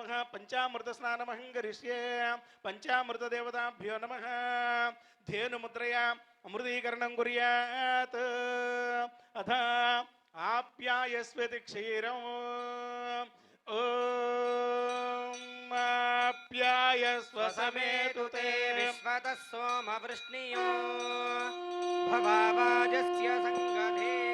नमः. करिष्ये पञ्चामृतदेवताभ्यो नमः. धेनुमुद्रया अमृतीकरणं कुर्यात् अथ आप्यायस्वति क्षीरम् ॐ आप्यायस्व समेतु ते विश्वतः सोमवृष्णियो भवावाजस्य सङ्गधे.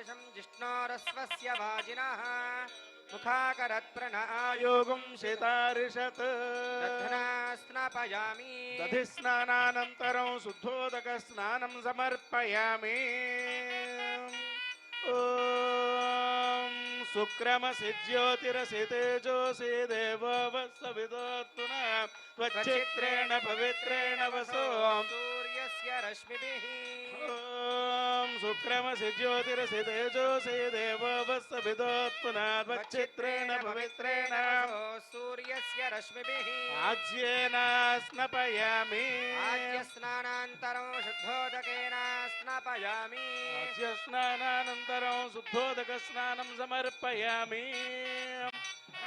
धिङ्ग्रावन्नाकारशं जिष्णोरस्वस्य वाजिनः मुखाकरत्प्रण आयो योगं शेतारिषत् दध्ना स्नापयामि दधिस्नानानन्तरं शुद्धोदकस्नानं समर्पयामि। ॐ शुक्रमसि ज्योतिरसि त्वच्चित्रेण पवित्रेण वसो। सूर्यस्य रश्मिभिः। ॐ शुक्रमसि ज्योतिरसि तेजोसि देवो वत्सविदोत्तुना त्वच्चित्रेण पवित्रेण वसो सूर्यस्य रश्मिभिः आज्येन स्नपयामि आद्यस्नानान्तरं शुद्धोदकेन स्नापयामि स्नानानन्तरं शुद्धोदकस्नानं समर्पयामि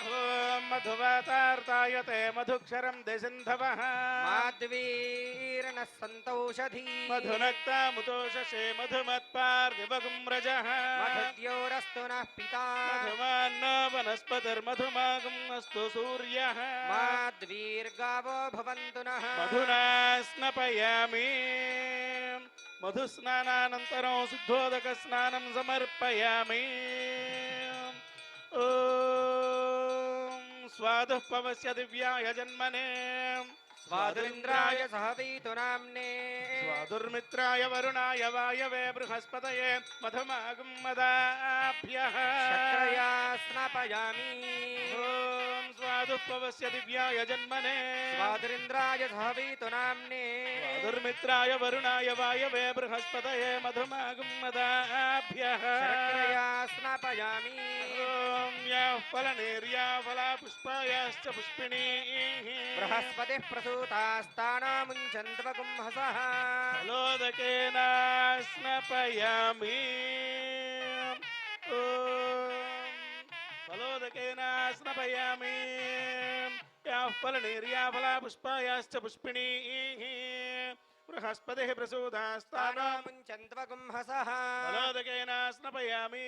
ॐ मधुवातार्तायते मधुक्षरं दिसिन्धवः। माध्वीर्नः सन्तौषधी मधुनक्तामुतोषसे मधुमत्पार्थिवगुम्रजः मधुद्योरस्तु नः पिता। मधुमान्नो वनस्पतिर्मधुमागुम् अस्तु सूर्यः। माध्वीर्गावो भवन्तु नः। मधुना स्नपयामि। मधुस्नानानन्तरं शुद्धोदकस्नानं समर्पयामि। ॐ स्वादुः पवस्य दिव्याय जन्मने स्वादुरिन्द्राय सह वीतु नाम्ने स्वादुर्मित्राय वरुणाय वायवे बृहस्पतये मधुमागुं मदाभ्यः शक्रया स्नापयामि ॐ स्वादुः पवस्य दिव्याय जन्मने स्वादुरिन्द्राय सह वीतु नाम्ने दुर्मित्राय वरुणाय वायवे बृहस्पतये मधुमागुं मदाभ्यः शक्रया स्नापयामि ఫలనేర్యా ఫలా పుష్పాయాశ్చ పుష్పిణీ బృహస్పతి ప్రసూతాస్తానాముంచంద్వగుంహస ఫలోదకేనాస్నపయామి ఫలోదకేనాస్నపయామి యాః ఫలనేర్యా ఫలా పుష్పాయాశ్చ పుష్పిణీ బృహస్పతి ప్రసూతాస్తానాముంచంద్వగుంహస ఫలోదకేనాస్నపయామి